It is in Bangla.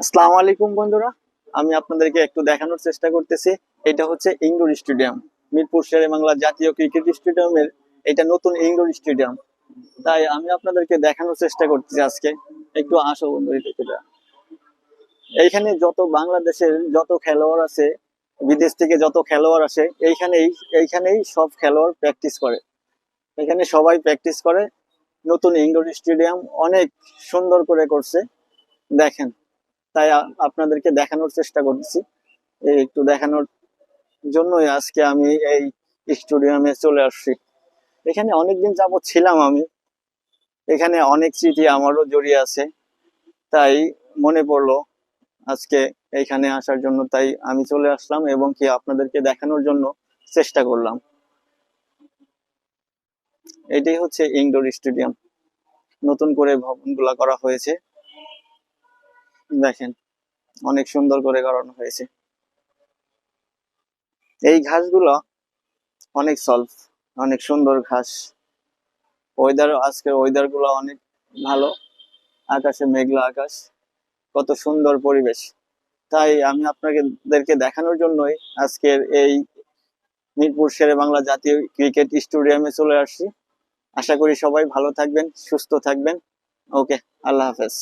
আসসালামু আলাইকুম বন্ধুরা। আমি আপনাদেরকে একটু দেখানোর চেষ্টা করতেছি। এটা হচ্ছে ইনডোর স্টেডিয়াম, মিরপুর শেরে বাংলা জাতীয় ক্রিকেট স্টেডিয়ামের এটা নতুন ইনডোর স্টেডিয়াম। তাই আমি আপনাদেরকে দেখানোর চেষ্টা করতেছি আজকে। একটু আসো বন্ধু এটা। এইখানে যত বাংলাদেশের যত খেলোয়াড় আছে, বিদেশ থেকে যত খেলোয়াড় আসে, এইখানেই এইখানেই সব খেলোয়াড় প্র্যাকটিস করে। এখানে সবাই প্র্যাকটিস করে। নতুন ইনডোর স্টেডিয়াম অনেক সুন্দর করে করছে। দেখেন তাই আপনাদেরকে দেখানোর চেষ্টা করছি। একটু দেখানোর জন্যই আজকে আমি এই স্টুডিয়ামে চলে আসছি। এখানে অনেকদিন যাবত ছিলাম আমি। এখানে অনেক স্মৃতি আমারও জড়িয়ে আছে। তাই মনে পড়ল আজকে এইখানে আসার জন্য, তাই আমি চলে আসলাম এবং কি আপনাদেরকে দেখানোর জন্য চেষ্টা করলাম। এটাই হচ্ছে ইনডোর স্টেডিয়াম। নতুন করে ভবনগুলা করা হয়েছে। দেখেন, অনেক সুন্দর করে করানো হয়েছে। এই ঘাসগুলো অনেক সলভ অনেক সুন্দর ঘাস। ওয়েদার আজকের ওয়েদারগুলো অনেক ভালো। আকাশে মেঘলা আকাশ, কত সুন্দর পরিবেশ। তাই আমি আপনাদেরকে দেখানোর জন্যই আজকের এই মিরপুর শেরে বাংলা জাতীয় ক্রিকেট স্টেডিয়ামে চলে আসছি। আশা করি সবাই ভালো থাকবেন, সুস্থ থাকবেন। ওকে, আল্লাহ হাফেজ।